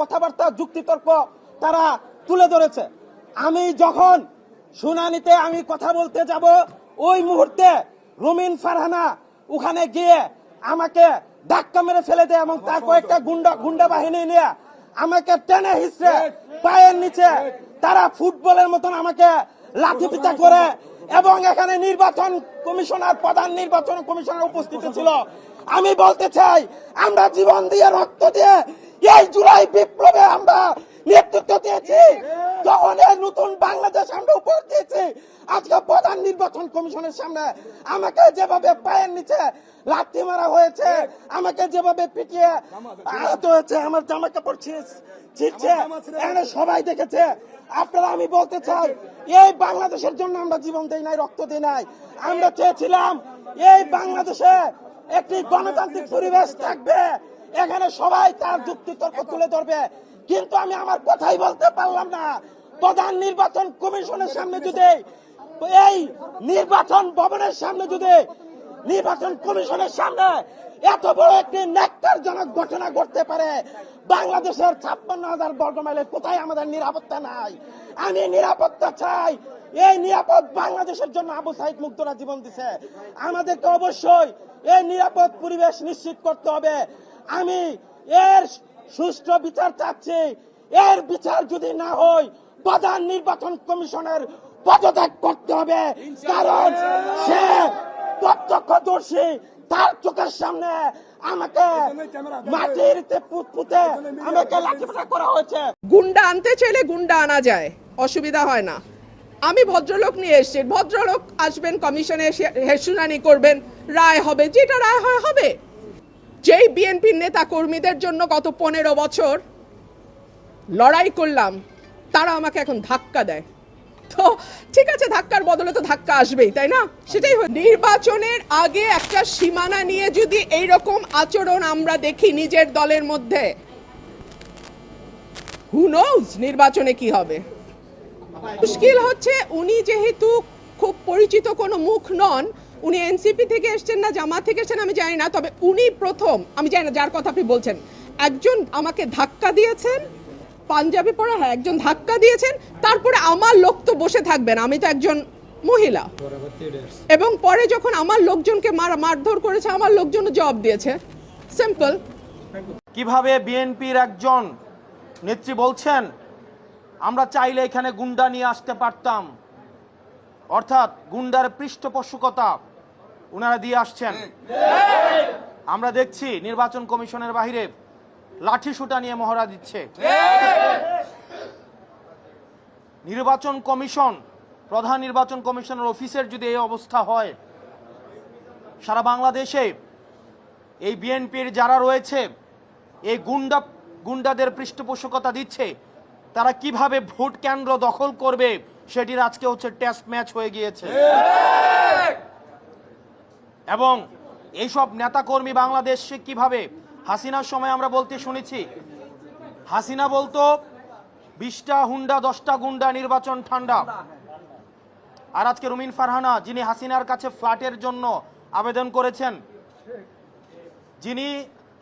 কথাবার্তা, যুক্তিতর্ক তারা তুলে ধরেছে। আমি যখন শুনানিতে আমি কথা বলতে যাব, ওই মুহূর্তে রুমিন ফারহানা ওখানে গিয়ে আমাকে ধাক্কা মেরে ফেলে দেয় এবং তার কয়েকটা গুন্ডা গুন্ডা বাহিনী নিয়ে আমাকে টেনে হিসড়ে পায়ের নিচে তারা ফুটবলের মতন আমাকে লাঠি করে এবং এখানে নির্বাচন কমিশনার, প্রধান নির্বাচন কমিশনার উপস্থিত ছিল। আমি বলতে চাই, আমরা জীবন দিয়ে রক্ত দিয়ে এই জুলাই বিপ্লবে আমরা নেতৃত্ব দিয়েছি। তখন এই নতুন বাংলাদেশ আমরা উপর দিয়েছি আজকে প্রধান নির্বাচন কমিশনের সামনে আমাকে যেভাবে পায়ের নিচে লাঠি মারা হয়েছে আমাকে যেভাবে পিটিয়ে আহত হয়েছে আমার জামা কাপড় ছিঁড়ছে এখানে সবাই দেখেছে। আপনারা আমি বলতে চাই এই বাংলাদেশের জন্য আমরা জীবন দেই নাই রক্ত দেই নাই। আমরা চেয়েছিলাম এই বাংলাদেশে একটি গণতান্ত্রিক পরিবেশ থাকবে। এখানে সবাই তার যুক্তি তর্ক তুলে ধরবে। কিন্তু আমি আমার কথাই বলতে পারলাম না। প্রধান নির্বাচন কমিশনের সামনে যদি এই নির্বাচন ভবনের সামনে যদি নির্বাচন কমিশনের সামনে এত বড় একটি ন্যাক্কারজনক ঘটনা ঘটতে পারে বাংলাদেশের ছাপ্পান্ন হাজার বর্গ মাইলে কোথায় আমাদের নিরাপত্তা নাই? আমি নিরাপত্তা চাই। এই নিরাপদ বাংলাদেশের জন্য আবু সাইদ মুক্তরা জীবন দিছে। আমাদেরকে অবশ্যই এই নিরাপদ পরিবেশ নিশ্চিত করতে হবে। আমি এর সুষ্ঠু বিচার চাচ্ছি। এর বিচার যদি না হয় প্রধান নির্বাচন কমিশনের পদত্যাগ করতে হবে। কারণ সে প্রত্যক্ষদর্শী, তার চোখের সামনে আমাকে মাটিতে পুত আমাকে লাঠিপেটা করা হয়েছে। গুন্ডা আনতে চাইলে গুন্ডা আনা যায়, অসুবিধা হয় না। আমি ভদ্রলোক নিয়ে এসেছি, ভদ্রলোক আসবেন, কমিশনে শুনানি করবেন, রায় হবে, যেটা রায় হয়, হবে। যেই বিএনপির নেতা কর্মীদের জন্য গত পনেরো বছর লড়াই করলাম, তারা আমাকে এখন ধাক্কা দেয় তো ঠিক আছে, ধাক্কার বদলে তো ধাক্কা আসবেই, তাই না সেটাই। নির্বাচনের আগে একটা সীমানা নিয়ে যদি এই রকম আচরণ আমরা দেখি নিজের দলের মধ্যে হু নোজ নির্বাচনে কি হবে মুশকিল হচ্ছে উনি যেহেতু খুব পরিচিত কোনো মুখ নন উনি এনসিপি থেকে এসেছেন না, জামাত থেকে এসেছেন, আমি জানি না, তবে উনি প্রথম, আমি জানি না যার কথা আপনি বলছেন, একজন আমাকে ধাক্কা দিয়েছেন, পাঞ্জাবি পরা হ্যাঁ একজন ধাক্কা দিয়েছেন, তারপরে আমার লোক তো বসে থাকবেন, আমি তো একজন মহিলা। এবং পরে যখন আমার লোকজনকে মার, মারধর করেছে, আমার লোকজনও জবাব দিয়েছে। সিম্পল কীভাবে বিএনপির একজন নেত্রী বলছেন, আমরা চাইলে এখানে গুন্ডা নিয়ে আসতে পারতাম। অর্থাৎ গুন্ডার পৃষ্ঠপোষকতা ওনারা দিয়ে আসছেন। আমরা দেখছি নির্বাচন কমিশনের বাহিরে লাঠি সুটা নিয়ে মহড়া দিচ্ছে। নির্বাচন কমিশন, প্রধান নির্বাচন কমিশনের অফিসের যদি এই অবস্থা হয়, সারা বাংলাদেশে এই বিএনপির যারা রয়েছে, এই গুন্ডা, গুন্ডাদের পৃষ্ঠপোষকতা দিচ্ছে, তারা কীভাবে ভোট কেন্দ্র দখল করবে, সেটির আজকে হচ্ছে টেস্ট ম্যাচ হয়ে গিয়েছে। এবং এইসব নেতাকর্মী বাংলাদেশে কীভাবে হাসিনার সময় আমরা বলতে শুনেছি? হাসিনা বলতো, বিশটা হুন্ডা, দশটা গুন্ডা, নির্বাচন ঠান্ডা। আর আজকে রুমিন ফারহানা, যিনি হাসিনার কাছে ফ্ল্যাটের জন্য আবেদন করেছেন, যিনি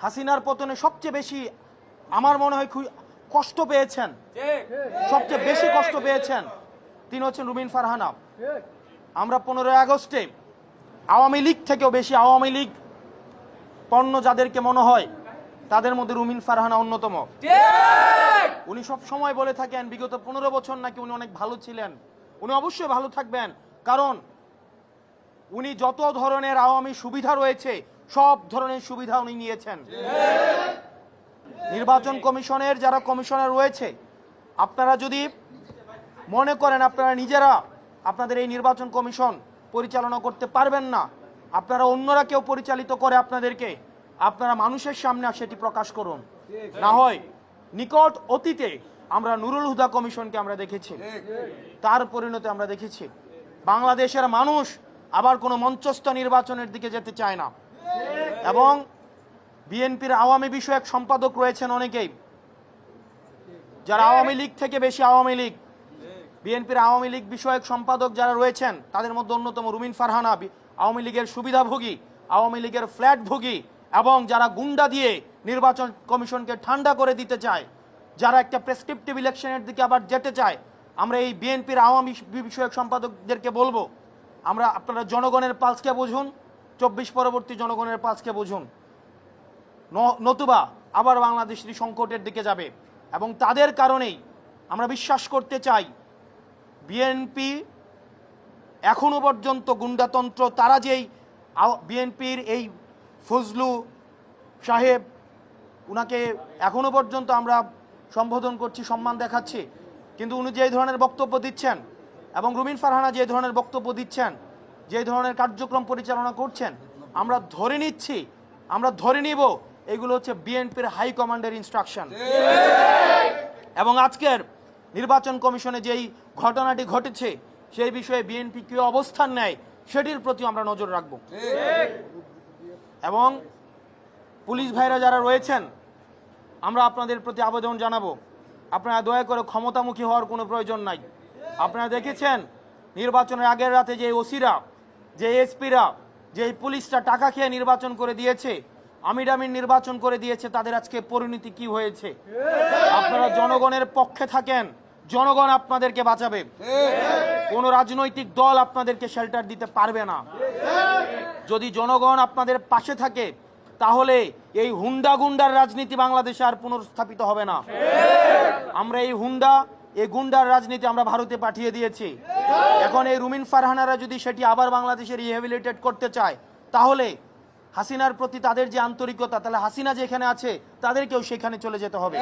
হাসিনার পতনে সবচেয়ে বেশি, আমার মনে হয় কষ্ট পেয়েছেন। সবচেয়ে বেশি কষ্ট পেয়েছেন, তিনি হচ্ছেন রুমিন ফারহানা। আমরা পনেরোই আগস্টে আওয়ামী লীগ থেকেও বেশি আওয়ামী লীগ পণ্য যাদেরকে মনে হয় তাদের মধ্যে রুমিন ফারহানা অন্যতম। উনি সব সময় বলে থাকেন বিগত পনেরো বছর নাকি উনি অনেক ভালো ছিলেন। উনি অবশ্যই ভালো থাকবেন। কারণ উনি যত ধরনের আওয়ামী সুবিধা রয়েছে সব ধরনের সুবিধা উনি নিয়েছেন। নির্বাচন কমিশনের যারা কমিশনার রয়েছে আপনারা যদি মনে করেন আপনারা নিজেরা আপনাদের এই নির্বাচন কমিশন পরিচালনা করতে পারবেন না। আপনারা অন্যরা কেউ পরিচালিত করে আপনাদেরকে, আপনারা মানুষের সামনে সেটি প্রকাশ করুন। না হয় নিকট অতীতে আমরা নুরুল হুদা কমিশনকে আমরা দেখেছি, তার পরিণতি আমরা দেখেছি। বাংলাদেশের মানুষ আবার কোনো মঞ্চস্থ নির্বাচনের দিকে যেতে চায় না। এবং বিএনপির আওয়ামী বিষয়ক সম্পাদক রয়েছেন অনেকেই, যারা আওয়ামী লীগ থেকে বেশি আওয়ামী লীগ বিএনপির আওয়ামী লীগ বিষয়ক সম্পাদক যারা রয়েছেন, তাদের মধ্যে অন্যতম রুমিন ফারহানা আওয়ামী লীগের সুবিধাভোগী, আওয়ামী লীগের ফ্ল্যাট ভোগী এবং যারা গুন্ডা দিয়ে নির্বাচন কমিশনকে ঠান্ডা করে দিতে চায়, যারা একটা প্রেসক্রিপটিভ ইলেকশনের দিকে আবার যেতে চায়, আমরা এই বিএনপির আওয়ামী বিষয়ক সম্পাদকদেরকে বলব, আমরা আপনারা জনগণের পালসকে বুঝুন, চব্বিশ পরবর্তী জনগণের পালসকে বুঝুন। নতুবা আবার বাংলাদেশটি সংকটের দিকে যাবে এবং তাদের কারণেই আমরা বিশ্বাস করতে চাই বিএনপি এখনও পর্যন্ত গুন্ডাতন্ত্র তারা যেই বিএনপির এই ফজলু সাহেব উনাকে এখনও পর্যন্ত আমরা সম্বোধন করছি সম্মান দেখাচ্ছি। কিন্তু উনি যে ধরনের বক্তব্য দিচ্ছেন এবং রুমিন ফারহানা যে ধরনের বক্তব্য দিচ্ছেন যে ধরনের কার্যক্রম পরিচালনা করছেন আমরা ধরে নিচ্ছি আমরা ধরে নিব এগুলো হচ্ছে বিএনপির হাই কমান্ডের ইনস্ট্রাকশন এবং আজকের নির্বাচন কমিশনে যেই ঘটনাটি ঘটেছে, সেই বিষয়ে বিএনপি কি অবস্থান নেয়, সেটির প্রতি আমরা নজর রাখব। এবং পুলিশ ভাইরা যারা রয়েছেন, আমরা আপনাদের প্রতি আবেদন জানাব। আপনারা দয়া করে ক্ষমতামুখী হওয়ার কোনো প্রয়োজন নাই। আপনারা দেখেছেন, নির্বাচনের আগের রাতে যে ওসিরা, যে এসপিরা, যে পুলিশটা টাকা খেয়ে নির্বাচন করে দিয়েছে আমিরামিন নির্বাচন করে দিয়েছে, তাদের আজকে পরিণতি কি হয়েছে? আপনারা জনগণের পক্ষে থাকেন জনগণ আপনাদেরকে বাঁচাবে। কোন রাজনৈতিক দল আপনাদেরকে শেল্টার দিতে পারবে না। যদি জনগণ আপনাদের পাশে থাকে, তাহলে এই হুন্ডা গুন্ডার রাজনীতি বাংলাদেশে আর পুনর্স্থাপিত হবে না। আমরা এই হুন্ডা, এই গুন্ডার রাজনীতি আমরা ভারতে পাঠিয়ে দিয়েছি। এখন এই রুমিন ফারহানারা যদি সেটি আবার বাংলাদেশে রিহেবিলিটেট করতে চায়, তাহলে হাসিনার প্রতি তাদের যে আন্তরিকতা, তাহলে হাসিনা যেখানে আছে, তাদেরকেও সেখানে চলে যেতে হবে।